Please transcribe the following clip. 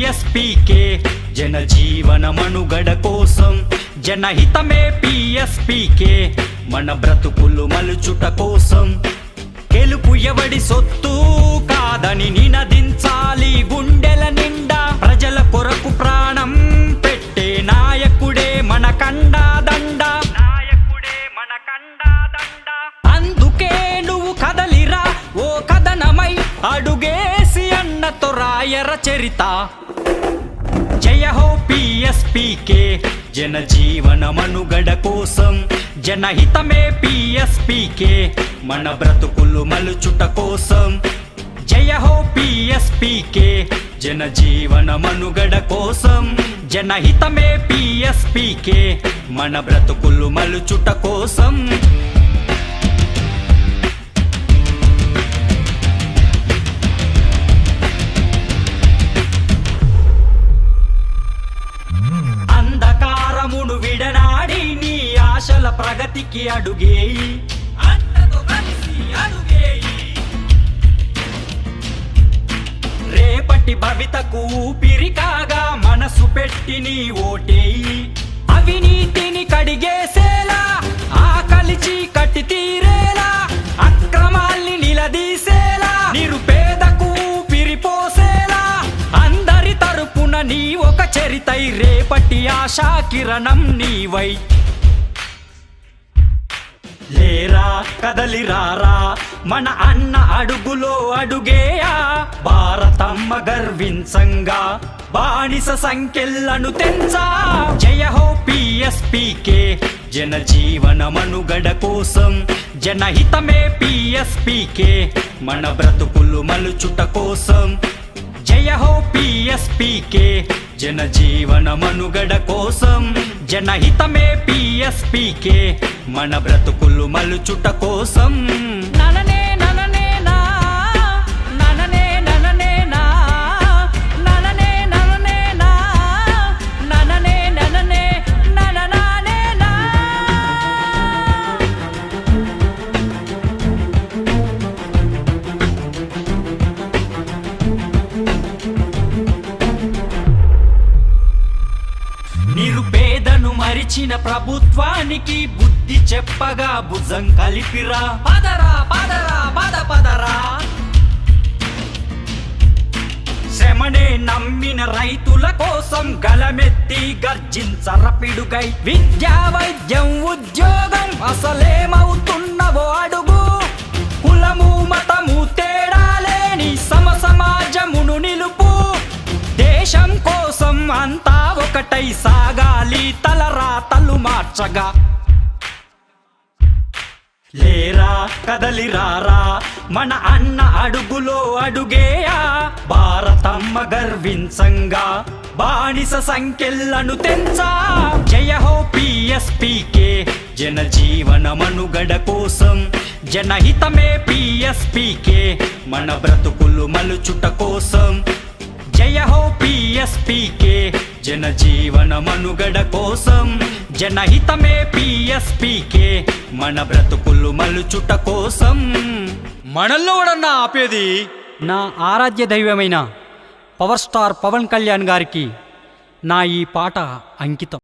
PSPK జనజీవన మనుగడ కోసం జనహితమే పిఎస్పికే మన బ్రతుకులు మలుచుట కోసం. గెలుపు ఎవడి సొత్తు? కాదని నినదించాలి గుండెల నిండా. ప్రజల కొరకు ప్రాణం పెట్టే నాయకుడే మన కండా దండ. నాయకుడే మన కండా దండ. అందుకే నువ్వు కదలిరా ఓ కథనమై అడుగేసి అన్నతో రాయర చరిత జయ హో పిఎస్పికే జనజీవన మనుగడ కోసం జనహితమే పిఎస్పికే మన బ్రతుకులు మలుచుట కోసం జయ హో పిఎస్పికే జనజీవన మనుగడ కోసం జనహితమే పిఎస్పికే మన బ్రతుకులు మలుచుట కోసం పైకి అడుగేయి. అన్నతో కలిసి అడుగేయి. రేపటి భవితకు పిరికాగా మనసు పెట్టి నీ ఓటేయి. అవినీతిని కడిగేసేలా ఆకలి చీకటి తీరేలా అక్రమాల్ని నిలదీసేలా నిరుపేదకు పిరిపోసేలా అందరి తరపున నీ ఒక చరితై రేపటి ఆశా కిరణం నీవై. లేరా కదలిరారా మన అన్న అడుగులో అడుగేయా? భారతమ్మ గర్వించంగా బానిస సంఖ్యలను తెంచా? జయ హో పిఎస్పికే జనజీవన మనుగడ కోసం జనహితమే పిఎస్పికే మన బ్రతుకులు మలుచుట కోసం. జయ హో పిఎస్పికే జన జీవన మనుగడ కోసం జనహితమే పిఎస్పికే మన బ్రతుకులు మలుచుట కోసం. అరిచిన ప్రభుత్వానికి బుద్ధి చెప్పగా భుజం కలిపిరా. పదరా పదరా పద పదరా. శ్రమనే నమ్మిన రైతుల కోసం గలమెత్తి గర్జించరపిడుగై విద్యా వైద్యం ఉద్యోగం అసలేమవుతున్నవో అడుగు. ఒకటై సాగాలి తలరాతలు మార్చగా. లేరా కదలిరారా మన అన్న అడుగులో అడుగేయా. భారతమ్మ గర్వించంగా బానిస సంఖ్యలను తెంచా. జయ హో పిఎస్పికే జనజీవన మనుగడ కోసం. జనహితమే పిఎస్పికే మన బ్రతుకులు మలుచుట కోసం. జయ హో పిఎస్పికే జనజీవన మనుగడ కోసం జనహితమే పిఎస్పికే మన బ్రతుకులు మలుచుట కోసం. మనల్లో కూడా ఆపేది? నా ఆరాధ్య దైవమైన పవర్ స్టార్ పవన్ కళ్యాణ్ గారికి నా ఈ పాట అంకితం.